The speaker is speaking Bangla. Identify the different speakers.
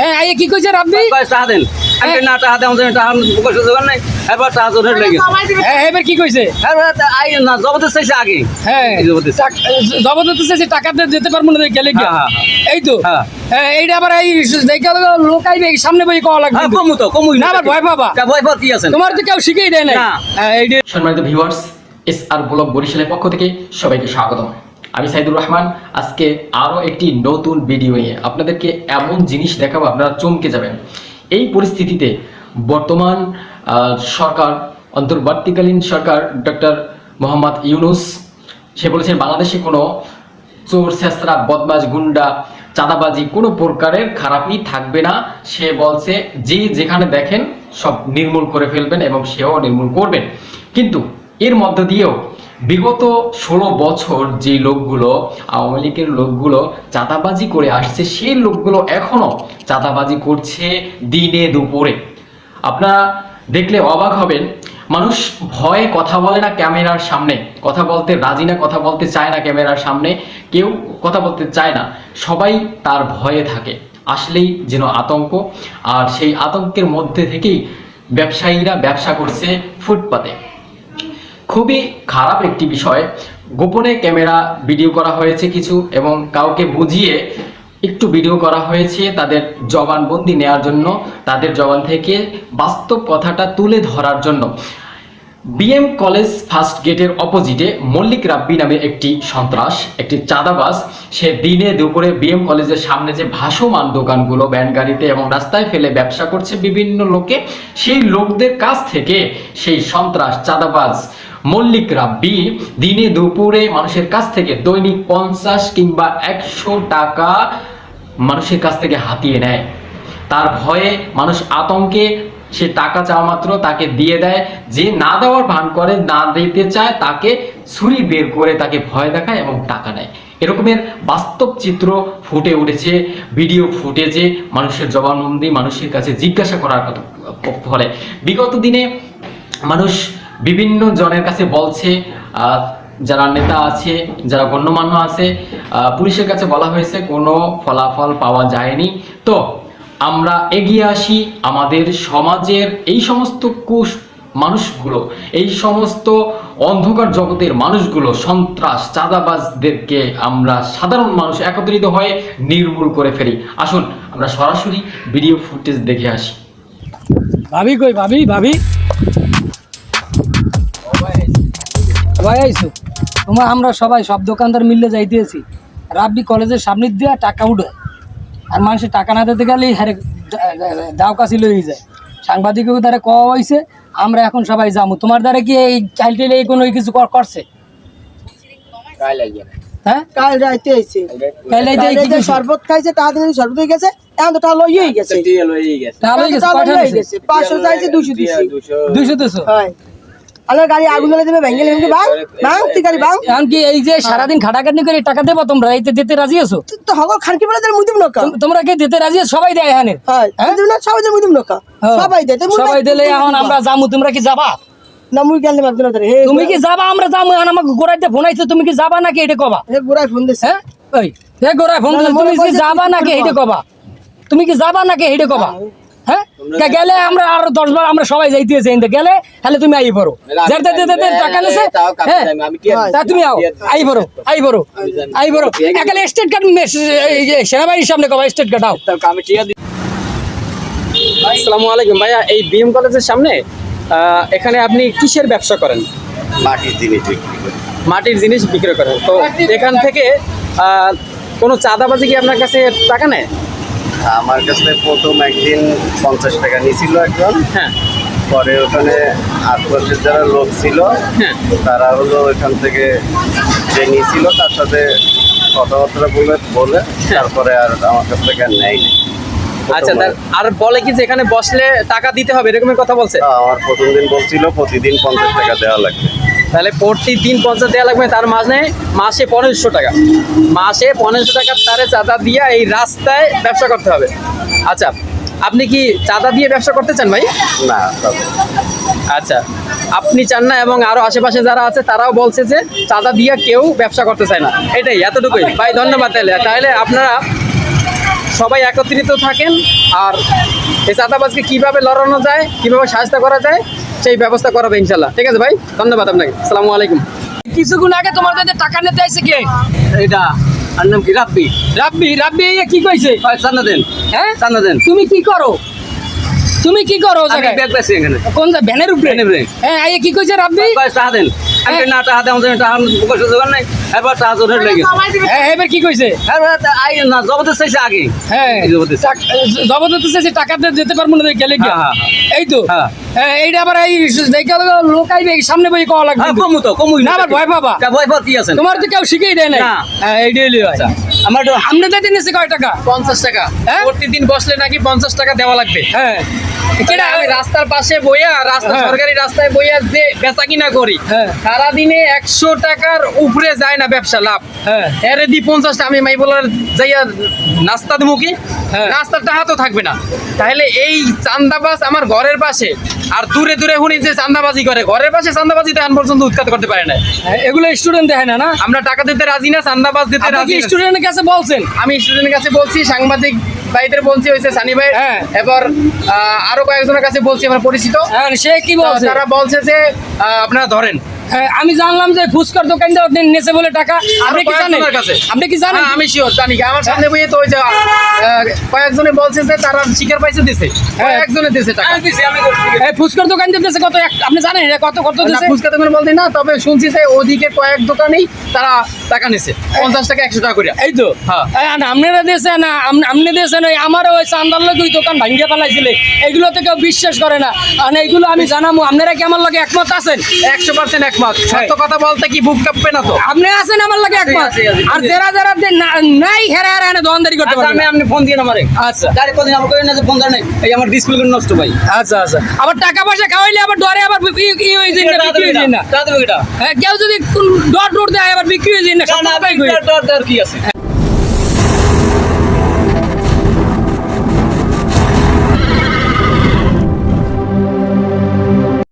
Speaker 1: হ্যাঁ আইয়ে কি কইছে রাব্বি
Speaker 2: কয় টাকা দেন। আমি না টাকা দেন টাকা পয়সা জোগাড় নাই। এবার টাকা জোগাড় লেগে
Speaker 1: হ্যাঁ এবার কি কইছে?
Speaker 2: এবার আই না জবরদস্ত চাইছে আগে।
Speaker 1: হ্যাঁ
Speaker 2: জবরদস্ত
Speaker 1: জবরদস্ত চাইছে। টাকা দিতে পারব না গেলে কি এই তো।
Speaker 2: হ্যাঁ।
Speaker 1: এইটা আবার এই দেখা গেলো লোক আইবে সামনে বই কওয়া লাগবে।
Speaker 2: কমু তো কমু
Speaker 1: না। আবার ভয় পাবা।
Speaker 2: ভয় পাওয়ার কি আছে?
Speaker 1: তোমার তো কেউ শিখেই দেয় না।
Speaker 2: না।
Speaker 1: এইটা
Speaker 3: সম্মানিত ভিউয়ার্স এস আর ব্লগ বরিশালের পক্ষ থেকে সবাইকে স্বাগতম। আমি সাইদুর রহমান, আজকে আরও একটি নতুন ভিডিও নিয়ে আপনাদেরকে এমন জিনিস দেখাবো, আপনারা চমকে যাবেন। এই পরিস্থিতিতে বর্তমান সরকার, অন্তর্বর্তীকালীন সরকার ডক্টর মোহাম্মদ ইউনুস, সে বলেছেন, বাংলাদেশে কোনো চোর শেষরা বদমাস গুন্ডা, চাঁদাবাজি কোনো প্রকারের খারাপই থাকবে না। সে বলছে, যে যেখানে দেখেন সব নির্মূল করে ফেলবেন এবং সেও নির্মূল করবেন। কিন্তু এর মধ্য দিয়েও বিগত ষোলো বছর যে লোকগুলো, আওয়ামী লীগের লোকগুলো চাঁদাবাজি করে আসছে, সেই লোকগুলো এখনও চাঁদাবাজি করছে দিনে দুপুরে। আপনারা দেখলে অবাক হবেন, মানুষ ভয়ে কথা বলে না ক্যামেরার সামনে। কথা বলতে রাজি না, কথা বলতে চায় না ক্যামেরার সামনে। কেউ কথা বলতে চায় না, সবাই তার ভয়ে থাকে। আসলেই যেন আতঙ্ক, আর সেই আতঙ্কের মধ্যে থেকেই ব্যবসায়ীরা ব্যবসা করছে ফুটপাতে। খুবই খারাপ একটি বিষয়। গোপনে ক্যামেরা ভিডিও করা হয়েছে কিছু এবং কাউকে বুঝিয়ে একটু ভিডিও করা হয়েছে তাদের জবানবন্দি নেওয়ার জন্য, তাদের জবান থেকে বাস্তব কথাটা তুলে ধরার জন্য। বিএম কলেজ ফার্স্ট গেটের অপোজিটে মল্লিক রাব্বি নামে একটি সন্ত্রাস, একটি চাঁদাবাস সে দিনে দুপুরে বিএম কলেজের সামনে যে ভাসমান দোকানগুলো ব্যান গাড়িতে এবং রাস্তায় ফেলে ব্যবসা করছে বিভিন্ন লোকে, সেই লোকদের কাছ থেকে সেই সন্ত্রাস, চাঁদাবাজ মল্লিক রাব্বি দিনে দুপুরে মানুষের কাছ থেকে দৈনিক পঞ্চাশ কিংবা একশো টাকা মানুষের কাছ থেকে হাতিয়ে নেয়। তার ভয়ে মানুষ আতঙ্কে, সে টাকা চাওয়া মাত্র তাকে দিয়ে দেয়। যে না দেওয়ার ভান করে, না দিতে চায়, তাকে ছুরি বের করে তাকে ভয় দেখায় এবং টাকা নেয়। এরকমের বাস্তব চিত্র ফুটে উঠেছে, ভিডিও ফুটেজে মানুষের জবানবন্দি মানুষের কাছে জিজ্ঞাসা করার কথা ফলে। বিগত দিনে মানুষ বিভিন্ন জনের কাছে বলছে যারা নেতা আছে, যারা গণ্যমান্য আছে পুলিশের কাছে বলা হয়েছে কোনো ফলাফল পাওয়া যায়নি। তো আমরা এগিয়ে আসি আমাদের সমাজের এই সমস্ত কুশ মানুষগুলো, এই সমস্ত অন্ধকার জগতের মানুষগুলো, সন্ত্রাস, চাঁদাবাজদেরকে আমরা সাধারণ মানুষ একত্রিত হয়ে নির্মূল করে ফেলি। আসুন, আমরা সরাসরি ভিডিও ফুটেজ দেখে আসি।
Speaker 1: ভাবি কই? ভাবি ভাবি। সবাই আইছো? তোমার আমরা সবাই সব দোকানদার মিললে যাইতেছি রাব্বি কলেজের সামনে দিয়ে টাকা উঠে আর মানুষের টাকা না দিতে গেলেই হারে দাও কাছি লই যায়। সাংবাদিকের দ্বারা কওয়া হয়েছে আমরা এখন সবাই যাব তোমার দ্বারা কি এই চাইল এই কোনো কিছু কর- করছে? হ্যাঁ?
Speaker 4: কাল রাইতে আইছে।
Speaker 1: কাল রাইতে
Speaker 4: কাল
Speaker 1: কি
Speaker 4: রাইতে
Speaker 1: কইছে?
Speaker 4: শরবত খাইছে তা দিন শরবত হয়ে গেছে এখন তো লইয়েই গেছে। গেছে। দিছে? হয়। আমার গাড়ি আগুন জ্বালিয়ে দেবে ভেঙে ভেঙে বাং বাং তুই গাড়ি বাং
Speaker 1: এই যে সারাদিন খাটাখাটনি করে টাকা দেবো তোমরা? এইতে দিতে রাজি আছো?
Speaker 4: তো হগল খানকি বলে মুদিম নকা।
Speaker 1: তোম- তোমরা কি দিতে রাজি আছো? সবাই দেয় এখানে।
Speaker 4: হ্যাঁ? না সবাই মুদিম নকা। সবাই দেয়
Speaker 1: সবাই দিলে এখন আমরা যামু তোমরা কি যাবা?
Speaker 4: না মুই গেলে না
Speaker 1: তুমি কি যাবা? আমরা যামু এখন আমাকে গোড়াইতে ফোন আইছে তুমি কি যাবা নাকি এটা কবা?
Speaker 4: হে গোড়ায় ফোন দিছে।
Speaker 1: হ্যাঁ? ওই গোড়ায় ফোন দিছে, তুমি কি যাবা নাকি এটা কবা? তুমি কি যাবা নাকি এটা কবা? হ্যাঁ? গেলে আমরা আরও দশ বার আমরা সবাই যাইতেছি গেলে তাহলে তুমি আই পড়ো। টাকা নেছে হ্যাঁ তা তুমি আও আই পড়ো আই পড়ো আই পড়ো। একালে স্টেট কার্ড সেনাবাহিনীর সামনে কবা স্টেট কার্ড আও
Speaker 2: আসসালামু আলাইকুম ভাইয়া এই বিএম কলেজের সামনে আহ, এখানে আপনি কিসের ব্যবসা করেন?
Speaker 5: মাটির জিনিস বিক্রি
Speaker 2: মাটির জিনিস বিক্রি করেন। তো এখান থেকে আহ, কোনো চাঁদাবাজি কি আপনার কাছে টাকা নেয়?
Speaker 5: আমার কাছে প্রথম একদিন পঞ্চাশ টাকা নিয়েছিল একজন।
Speaker 2: হ্যাঁ।
Speaker 5: পরে ওখানে আশপাশের যারা লোক ছিল
Speaker 2: হ্যাঁ।
Speaker 5: তারা হলো ওইখান থেকে যে নিয়েছিল তার সাথে কথাবার্তা বলে বলে তারপরে আর আমার কাছ থেকে আর নেয়নি।
Speaker 2: আচ্ছা তার আর বলে কি যে এখানে বসলে টাকা দিতে হবে এরকমের কথা বলছে?
Speaker 5: আমার প্রথম দিন বলছিল প্রতিদিন পঞ্চাশ টাকা দেওয়া লাগবে।
Speaker 2: তাহলে প্রতিদিন পঞ্চাশ দেওয়া লাগবে তার মাঝে মাসে পনেরোশো টাকা। মাসে পনেরোশো টাকার তারে চাঁদা দিয়ে এই রাস্তায় ব্যবসা করতে হবে। আচ্ছা আপনি কি চাঁদা দিয়ে ব্যবসা করতে চান ভাই?
Speaker 5: না।
Speaker 2: আচ্ছা আপনি চান না এবং আরও আশেপাশে যারা আছে তারাও বলছে যে চাঁদা দিয়ে কেউ ব্যবসা করতে চায় না। এটাই এতটুকুই। ভাই ধন্যবাদ তাহলে। তাহলে আপনারা সবাই একত্রিত থাকেন আর এই চাঁদাবাজকে কীভাবে লড়ানো যায় কীভাবে সাহায্য করা যায় সেই ব্যবস্থা করাবে ইনশাল্লাহ ঠিক আছে ভাই? ধন্যবাদ আপনাকে। আসসালামু আলাইকুম।
Speaker 1: কিছুক্ষণ আগে তোমার কাছে টাকা নিতে আইছে কে?
Speaker 5: এটা আর নাম কি? রাব্বি।
Speaker 1: রাব্বি রাব্বি এই কি কইছে?
Speaker 5: চান্দা দেন।
Speaker 1: হ্যাঁ?
Speaker 5: চান্দা দেন।
Speaker 1: তুমি কি করো? তুমি কি করো জায়গায়?
Speaker 5: ব্যাগ পাইছি এখানে।
Speaker 1: কোন যা ভ্যানের উপরে। হ্যাঁ আইয়ে কি কইছে রাব্বি?
Speaker 5: কয় টাকা দেন। আমি না টাকা দেন টাকা নাই। এবার লেগে।
Speaker 1: হ্যাঁ এবার কি কইছে?
Speaker 5: আই না জবতে চাইছে আগে।
Speaker 1: হ্যাঁ টাক- জবরদস্তি চাইছে টাকা দিয়ে যেতে পারব না গেলে কি
Speaker 5: হ্যাঁ,
Speaker 1: এই তো।
Speaker 5: হ্যাঁ।
Speaker 1: হ্যাঁ এইটা আবার এই দেখা লোক আইবে সামনে বই কওয়া লাগবে।
Speaker 5: হ্যাঁ কমু তো কমুই
Speaker 1: না আবার ভয় পাবা।
Speaker 5: ভয় কি আছে?
Speaker 1: তোমার তো কেউ শিখেই দেয় না
Speaker 5: না।
Speaker 1: হ্যাঁ এইটাই লিও
Speaker 5: আচ্ছা আমার তো
Speaker 1: আপনি দিতে নিছে কয় টাকা?
Speaker 2: পঞ্চাশ টাকা।
Speaker 1: হ্যাঁ?
Speaker 2: প্রতিদিন বসলে নাকি পঞ্চাশ টাকা দেওয়া লাগবে।
Speaker 1: হ্যাঁ।
Speaker 2: কেডা আমি রাস্তার পাশে বইয়া রাস্তা
Speaker 1: হ্যাঁ।
Speaker 2: সরকারি রাস্তায় বইয়া যে বেচা কিনা করি
Speaker 1: হ্যাঁ।
Speaker 2: সারাদিনে একশো টাকার উপরে যায় না ব্যবসা লাভ
Speaker 1: হ্যাঁ
Speaker 2: এরে দি পঞ্চাশ টাকা আমি মাই বলার যাইয়া নাস্তা দেবো কি
Speaker 1: হ্যাঁ।
Speaker 2: নাস্তার টাকা তো থাকবে না তাহলে এই চান্দাবাজ আমার ঘরের পাশে আর দূরে দূরে শুনি যে চান্দাবাজি করে ঘরের পাশে চান্দাবাজি তো এখন পর্যন্ত উৎখাত করতে পারে না
Speaker 1: এগুলো স্টুডেন্ট দেখে না না
Speaker 2: আমরা টাকা দিতে রাজি না চান্দাবাজ দিতে রাজি।
Speaker 1: স্টুডেন্টের কাছে বলছেন
Speaker 2: আমি স্টুডেন্টের কাছে বলছি সাংবাদিক ভাইদের বলছি হয়েছে সানি ভাই
Speaker 1: হ্যাঁ।
Speaker 2: এবার আরও কয়েকজনের কাছে বলছি আমার পরিচিত।
Speaker 1: হ্যাঁ সে কি বলছে?
Speaker 2: তারা বলছে যে আপনারা ধরেন।
Speaker 1: আমি জানলাম যে ফুচকার দোকান দিয়ে নেছে বলে টাকা। আপনি কি জানেন? আপনি কি জানেন?
Speaker 2: হ্যাঁ, আমি শিওর জানি। কি। আমার সামনে বইয়ে তো ওই যে কয়েকজনে বলছে যে তারা শিকার পাইছে দিছে।
Speaker 1: হ্যাঁ।
Speaker 2: কয়েকজনে দিছে টাকা।
Speaker 1: এই ফুচকার দোকান দিয়ে দিয়েছে কত এক- আপনি জানেন এটা কত কত
Speaker 2: না,
Speaker 1: দিয়েছে
Speaker 2: ফুচকা দোকান বলতে না তবে শুনছি যে ওদিকে কয়েক দোকানেই তারা টাকা নিছে। পঞ্চাশ টাকা একশো টাকা করে
Speaker 1: এই তো?
Speaker 2: হ্যাঁ।
Speaker 1: আপনারা দিয়েছেন না আপনি দিয়েছেন ওই আমার ওই চান্দার লোক ওই দোকান ভাঙ্গিয়ে ফেলাইছিলে। এগুলো তো কেউ বিশ্বাস করে না। আর এইগুলো আমি জানাব আপনারা কি আমার লগে একমত আছেন?
Speaker 2: একশো পার্সেন্ট একমত। সত্য কথা বলতে কি বুক কাঁপবে না তো?
Speaker 1: আপনি আছেন আমার লগে একমত।
Speaker 5: আছে, আছে।
Speaker 1: আর যারা যারা নাই হেরা হেরা এনে দোকানদারি করতে
Speaker 5: আচ্ছা,
Speaker 1: পারবে।
Speaker 5: আপনি ফোন দিয়ে আমারে
Speaker 1: আচ্ছা।
Speaker 5: গাড়ি কোনদিন আমাকে কই না ফোন দেন এই আমার ডিসপ্লে নষ্ট ভাই।
Speaker 1: আচ্ছা আচ্ছা। আবার টাকা পয়সা খাওয়াইলে আবার ডরে আবার ই- হয়ে যায় না, বিক্রি যায় না।
Speaker 5: টাকা দেবে এটা
Speaker 1: কেউ যদি ডর ডর দেয় আবার বিক্রি হয়ে যায় না কই।
Speaker 5: কি আছে?